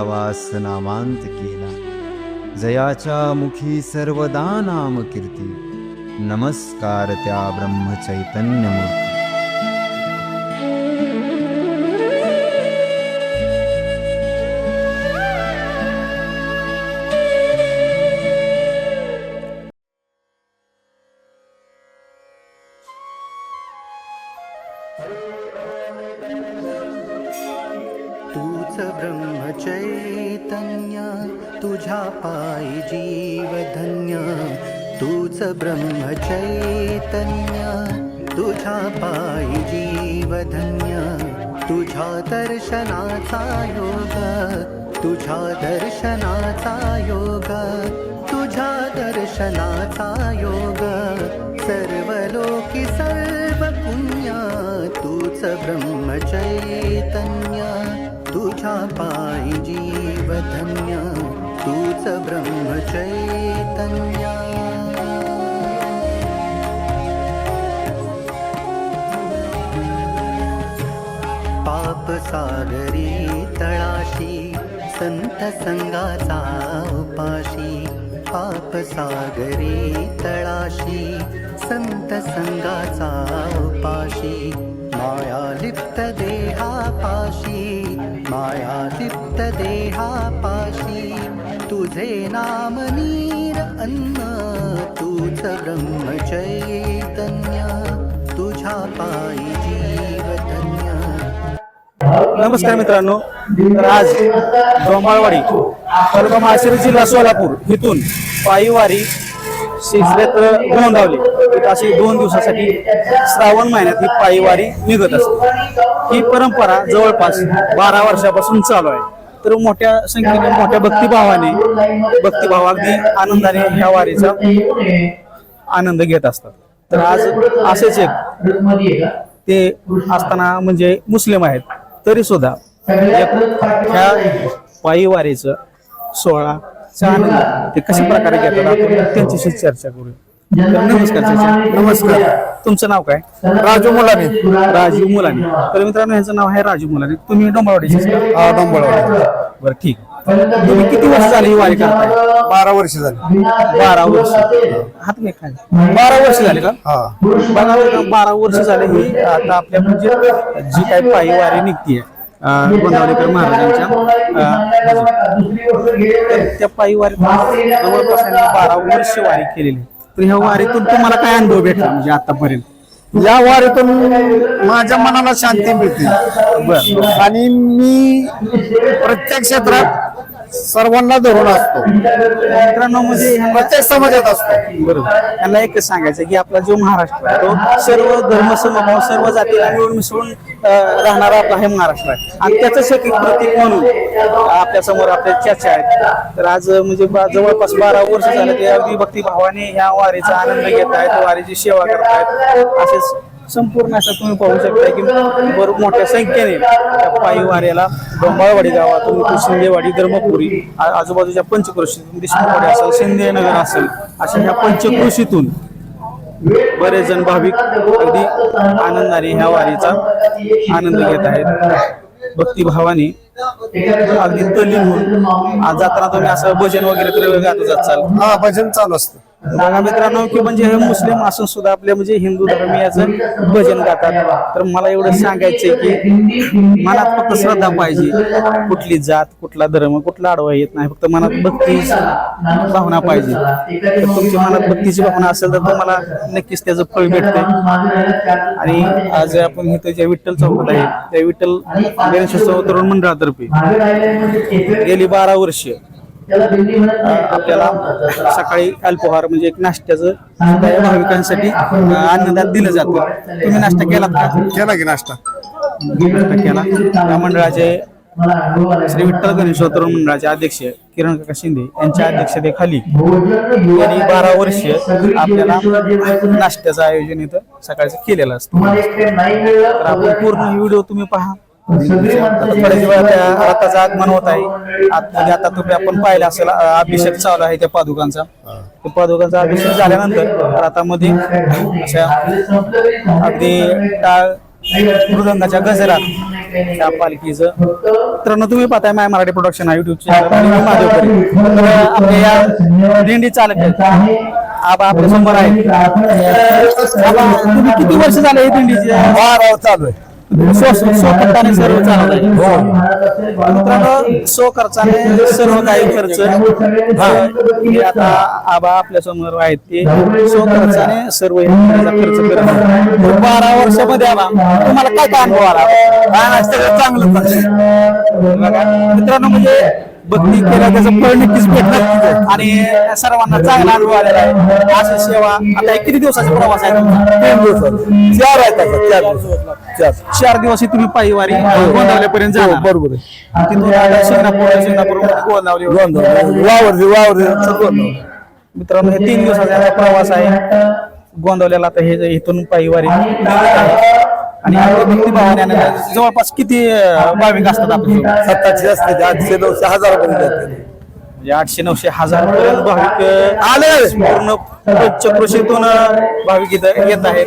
वास नामांत केला. जयाच्या मुखी सर्वदा नाम कीर्ती. नमस्कार त्या ब्रह्मचैतन्य तूच ब्रह्मचैतन्य तुझ्या पायी जीवधन्य. तूच ब्रह्मचैतन्य तुझ्या पायी जीवधन्य. तुझ्या दर्शनाचा योग तुझ्या दर्शनाचा योग तुझ्या दर्शनाचा योग. सर्व लोकी सर्व पुण्य तूच ब्रह्मचैतन्य. तुझ्या पायी जीवधन्य तूच ब्रह्मचैतन्य. पाप सागरी तळाशी संत संगाचा उपाशी. पाप सागरी तळाशी संत संगाचा नाम नीर अन्न तूच ब्रह्मचैतन्य तुझ्या पायी जीवधन्य. नमस्कार मित्रांनो आज डोंबाळवाडी तालुका माळशिरस जिल्हा सोलापूर इथून पायीवारी श्री क्षेत्र गोंदावली अशी दोन दिवसासाठी श्रावण महिन्यात ही पायीवारी निघत असते. ही परंपरा जवळपास बारा वर्षापासून चालू आहे. तर मोठ्या संख्येने मोठ्या भक्तिभावाने भक्तिभाव अगदी आनंदाने ह्या वारीचा आनंद घेत असतात. तर आज असेच एक ते असताना म्हणजे मुस्लिम आहेत तरी सुद्धा ह्या पायी वारीचं सोहळा आनंद ते कशा प्रकारे घेतात आपण त्यांच्याशी चर्चा करूया. नमस्कार चाचा. नमस्कार तुमचं नाव काय? राजू मुलाने. राजू मुलाने. तर मित्रांनो यांचं नाव आहे राजू मुलाने. तुम्ही डोंबावाडीचे हा डोंबळवाडी बरं ठीक. तुम्ही किती वर्ष झाली ही वारी करताय? बारा वर्ष झाली. बारा वर्ष. हात घे खाली. बारा वर्ष झाले का? हा. बरं, बारा वर्ष झाले ही आता आपल्या म्हणजे जी काही पायी वारी निघतीये गोंदावलेकर महाराजांच्या अं, त्या पायी वारी जवळपास बारा वर्ष वारी केलेली आहे. तर ह्या वारीतून तुम्हाला काय अनुभव भेटला म्हणजे आतापर्यंत? या वारीतून माझ्या मनाला शांती मिळते बर. आणि मी प्रत्येक क्षेत्रात सर्वांना धरून असतो. मित्रांनो म्हणजे प्रत्येक समाजात असतो. बरोबर त्यांना एकच सांगायचं की आपला जो महाराष्ट्र आहे तो सर्व धर्म समभाव सर्व जातीला मिळून मिसळून राहणारा आपला हे महाराष्ट्र आहे. आणि त्याच एक प्रतीक म्हणून आपल्यासमोर आपल्या चर्चा आहेत. तर आज म्हणजे जवळपास बारा वर्ष झाले ते अगदी भक्तिभावाने ह्या वारीचा आनंद घेत आहेत वारीची सेवा करत आहेत. असेच संपूर्ण असं तुम्ही पाहू शकता की बरोबर मोठ्या संख्येने त्या पायी वाऱ्याला डोंबाळवाडी गावातून शिंदेवाडी धर्मपुरी आजूबाजूच्या पंचकृषीतून देशमुखवाडी असेल शिंदेनगर असेल अशा ह्या पंचकृषीतून बरेच जण भाविक अगदी आनंदाने ह्या वारीचा आनंद घेत आहेत. भक्तिभावाने अगदी तल्लीन होऊन आज जाताना तुम्ही असं भजन वगैरे तर गात जात चाल. हा भजन चालू असतं. बघा मित्रांनो की म्हणजे हे मुस्लिम असून सुद्धा आपल्या म्हणजे हिंदू धर्मीयाचं भजन गातात. तर मला एवढं सांगायचंय की मनात फक्त श्रद्धा पाहिजे. कुठली जात कुठला धर्म कुठला आडवा येत नाही. फक्त मनात भक्ती भावना पाहिजे. तर तुमची मनात भक्तीची भावना असेल तर तुम्हाला नक्कीच त्याचं फळ भेटतंय. आणि आज आपण इथं ज्या विठ्ठल चौकात आहे त्या विठ्ठल गणेशोत्सव तरुण मंडळातर्फे गेली बारा वर्ष. आपल्याला सकाळी अल्पोहार म्हणजे एक नाश्त्याचं भाविकांसाठी अन्नदान दिलं जातं. तुम्ही नाश्ता केलात का? केला की नाश्ता. नाश्ता केला. या मंडळाचे श्री विठ्ठल गणेश तरुण मंडळाचे अध्यक्ष किरण काका शिंदे यांच्या अध्यक्षतेखाली यांनी बारा वर्ष आपल्याला नाश्त्याचं आयोजन इथं सकाळचं केलेलं असतं. तर आपण पूर्ण व्हिडिओ तुम्ही पहा. रथाचं आगमन होत आहे. आतमध्ये आता तुम्ही आपण पाहिलं असेल अभिषेक चालू आहे त्या पादुकांचा. त्या पादुकांचा अभिषेक झाल्यानंतर रथामध्ये अशा अगदी टाळ मृदंगाच्या गजरात त्या पालखीचं मित्रांनो तुम्ही पाहताय माय मराठी प्रोडक्शन हा युट्यूब चॅनल मी महादेव करी तर आपल्या या दिंडी चालक आहेत आबा आपल्यासमोर आहे. तुम्ही किती वर्ष झाले ही दिंडीची? वाराव चालू आहे. सो सो सो खर्चाने सर्व चालवत आहे. मित्रांनो सो खर्चाने सर्व काही खर्च हा, हे आता आबा आपल्यासमोर आहेत ते. सो खर्चाने सर्व हे खर्च करत बारा वर्षामध्ये आबा तुम्हाला काय काय अनुभव आला? काय नाही सगळं चांगलं मित्रांनो म्हणजे भक्ती केलं त्याचं फळ नक्कीच भेटणार आणि सर्वांना चांगला अनुभव आलेला आहे. अशी सेवा आता किती दिवसाचा प्रवास आहे? तीन दिवस चार आहेत आता चार दिवस. चार. दिवस ही तुम्ही पायीवारी गोंदावल्यापर्यंत जाणार. हो, बरोबर आहे. शिंगणापूर शिंगणापूर गोंदावली. वावर मित्रांनो हे तीन दिवसाचा प्रवास आहे. गोंदवल्याला आता हे इथून पायीवारी आहे. आणि आपल्या भक्तिभावाने आणि जवळपास किती अं, भाविक असतात आपल्या सत्ताची असते आठशे नऊशे हजारापर्यंत जाते म्हणजे आठशे नऊशे हजार पर्यंत भाविक आले. पूर्ण पंचक्रोशीतून अं, भाविक इथं येत आहेत.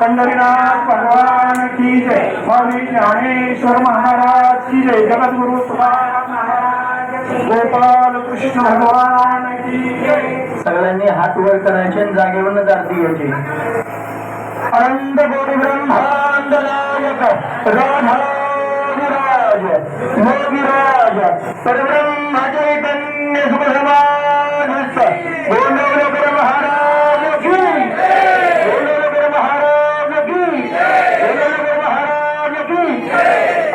पंढरीनाथ भगवान की जय. स्वामी ज्ञानेश्वर महाराज की जय. जगद्गुरु तुकाराम महाराज. गोपाल कृष्ण भगवान की जय. सगळ्यांनी हात वर करायचे जागेवरनं दारती घ्यायची. अनंत कोटी ब्रह्मांड नायक राधाविराज योगिराज परब्रह्म चैतन्य सुख समाधिस्थ गोंडवलेकर महाराज की गोंडवलेकर महाराज की गोंडवलेकर महाराज की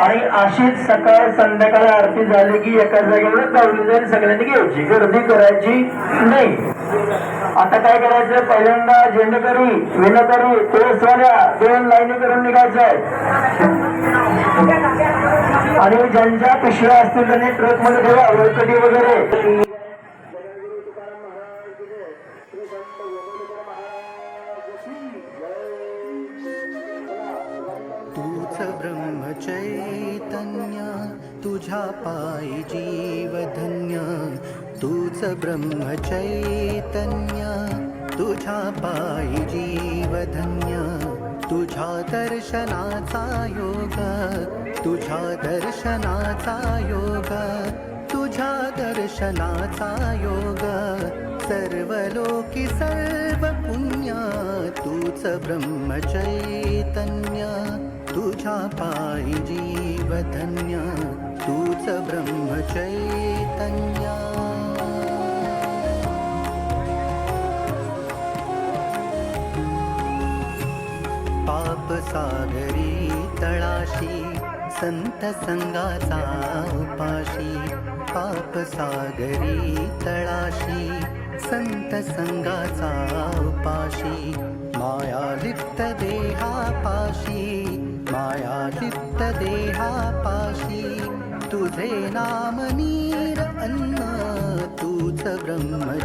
आणि अशीच सकाळ संध्याकाळी आरती झाली की एका जागेवर दावली जाईल सगळ्यांनी घ्यायची. गर्दी करायची नाही. आता काय करायचं? पहिल्यांदा झेंडेकरी विनकरी तुळसवाल्या दोन लाईनी करून निघायचं आहे. आणि ज्यांच्या पिशव्या असतील त्यांनी ट्रकमध्ये ठेवा वरकटी वगैरे. तुझ्या पायी जीवधन्य तूच ब्रह्मचैतन्य. तुझ्या पायी जीवधन्य तुझ्या दर्शनाचा योग तुझ्या दर्शनाचा योग तुझ्या दर्शनाचा योग. सर्व लोकी सर्व पुण्य तूच ब्रह्मचैतन्य. तुझ्या पायी जीवधन्य. तूच ब्रह्मचैतन्या। पाप सागरी तळाशी संत संगाचा उपाशी। पाप सागरी तळाशी संत संगाचा उपाशी। माया लिप्त देहापाशी माया लिप्त देहापाशी। तुझे नाम नीर अन्न तूच ब्रह्म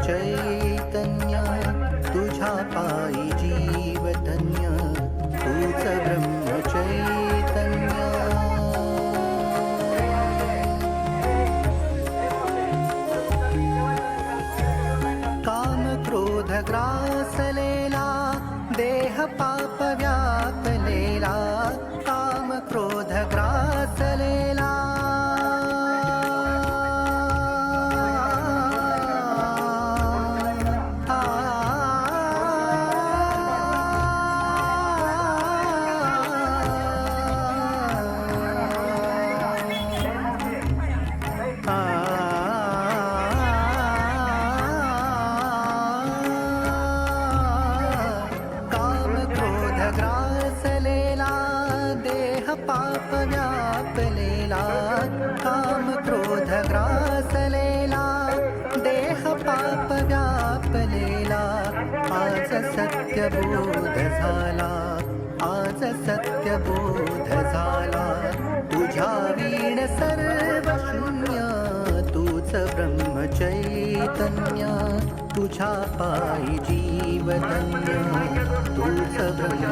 झाला. आज सत्यबोध झाला. तुझ्या वीण सर्व शून्य तूच ब्रह्म चैतन्य तुझ्या पायी जीवधन्य तूच ब्रह्म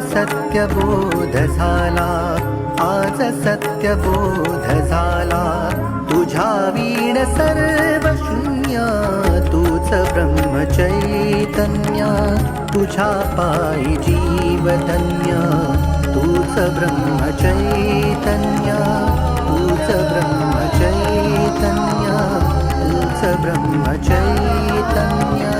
सत्यबोध झाला आज सत्यबोध झाला तुझा वीण सर्व शून्य तूच ब्रह्म चैतन्य तुझ्या पायी जीवधन्य तूच ब्रह्म चैतन्य तूच ब्रह्म चैतन्य तूच ब्रह्म चैतन्या